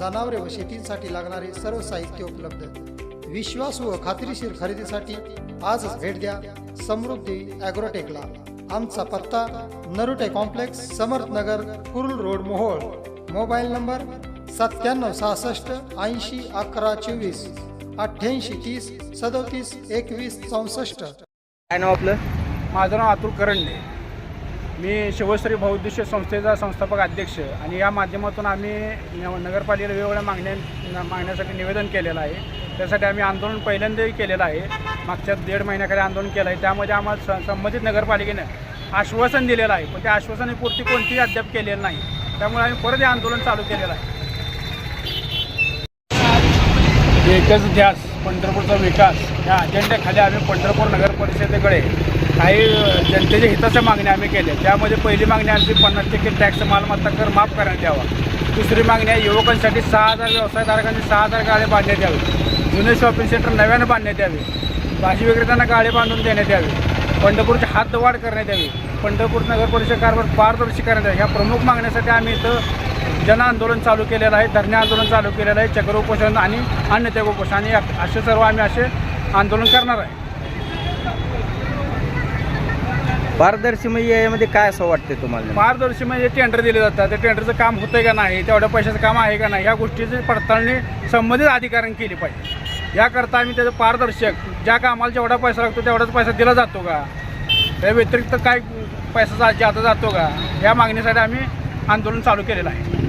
जनावरे व शेतीसाठी लागणारे सर्व साहित्य उपलब्ध. विश्वास व खात्रीशीर खरेदीसाठी आजच भेट द्या समृद्धी ॲग्रोटेकला. आमचा पत्ता Narute complex Samarthnagar Kurul road Mohol. Mobile number सत्त्याण्णव सहासष्ट ऐंशी अकरा चोवीस अठ्ठ्याऐंशी तीस सदोतीस एकवीस चौसष्ट. काय नाव आपलं? माझं नाव अतुल करंडे मी शिवश्री बहुउद्देशीय संस्थेचा संस्थापक अध्यक्ष आणि या माध्यमातून आम्ही न- नगरपालिकेला वेगवेगळ्या मागण्या मागण्यासाठी निवेदन केलेलं आहे. त्यासाठी आम्ही आंदोलन पहिल्यांदाही केलेलं आहे. मागच्या दीड महिन्याखाली आंदोलन केलं आहे त्यामध्ये आम्हाला संबंधित नगरपालिकेनं आश्वासन दिलेलं आहे. पण त्या आश्वासनापूर्ती कोणतीही अद्याप केलेलं नाही. त्यामुळे आम्ही परत हे आंदोलन चालू केलेलं आहे. म्हणजे एकच ध्यास पंढरपूरचा विकास. या अजेंड्याखाली आम्ही पंढरपूर नगर परिषदेकडे काही जनतेच्या हिताच्या मागण्या आम्ही केल्या. त्यामध्ये पहिली मागणी आमची पन्नास टक्के टॅक्स मालमत्ता कर माफ करण्यात यावा. दुसरी मागणी आहे युवकांसाठी सहा हजार व्यवसायधारकांनी सहा हजार गाळे बांधण्यात यावे. जुने शॉपिंग सेंटर नव्यानं बांधण्यात यावे. भाजी विक्रेत्यांना गाळे बांधून देण्यात यावे. पंढरपूरची हातवाढ करण्यात यावी. पंढरपूर नगर परिषद कारभार पारदर्शी करण्यात यावे. ह्या प्रमुख मागण्यासाठी आम्ही इथं जन आंदोलन चालू केलेलं आहे धरणे आंदोलन चालू केलेलं आहे चक्र उपोषण आणि अन्य त्याग उपोषण आणि असे सर्व आम्ही असे आंदोलन करणार आहे. पारदर्शी म्हणजे यामध्ये काय असं वाटतंय तुम्हाला पारदर्शी म्हणजे टेंडर दिले जातात. त्या टेंडरचं काम होतंय का नाही तेवढ्या पैशाचं काम आहे का नाही या गोष्टीची पडताळणी संबंधित अधिकाऱ्यांनी केली पाहिजे. याकरता आम्ही त्याचं पारदर्शक ज्या कामाला जेवढा पैसा लागतो तेवढाच पैसा दिला जातो का? त्या व्यतिरिक्त काय पैसा जा- जाता जातो का? या मागणीसाठी आम्ही आंदोलन चालू केलेलं आहे.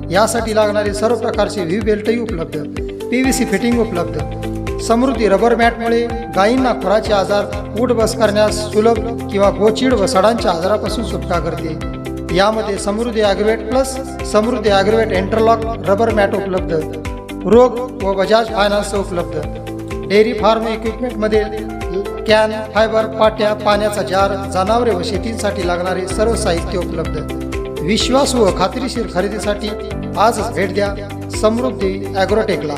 यासाठी लागणारे सर्व प्रकारचे व्ही बेल्टही उपलब्ध. पी व्ही सी फिटिंग उपलब्ध. समृद्धी रबर मॅटमुळे गायींना खुराचे आजार उठ बस करण्यास सुलभ किंवा गोचिड व सडांच्या आजारापासून सुटका करते. यामध्ये Samruddhi agrovet plus Samruddhi agrovet interlock rubber mat उपलब्ध. रोग व बजाज फायनान्स उपलब्ध. डेअरी फार्म इक्विपमेंटमध्ये कॅन फायबर पाट्या पाण्याचा जार जनावरे व शेतीसाठी लागणारे सर्व साहित्य उपलब्ध. विश्वास व खात्रीशीर खरेदीसाठी आजच भेट द्या. समृद्धी ॲग्रोटेकला.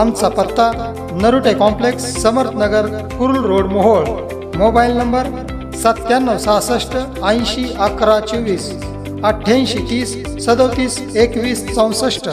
आमचा पत्ता Narute complex Samarthnagar Kurul road Mohol. Mobile number सत्त्याण्णव सहासष्ट ऐंशी अकरा चोवीस अठ्ठ्याऐंशी तीस सदोतीस एकवीस चौसष्ट.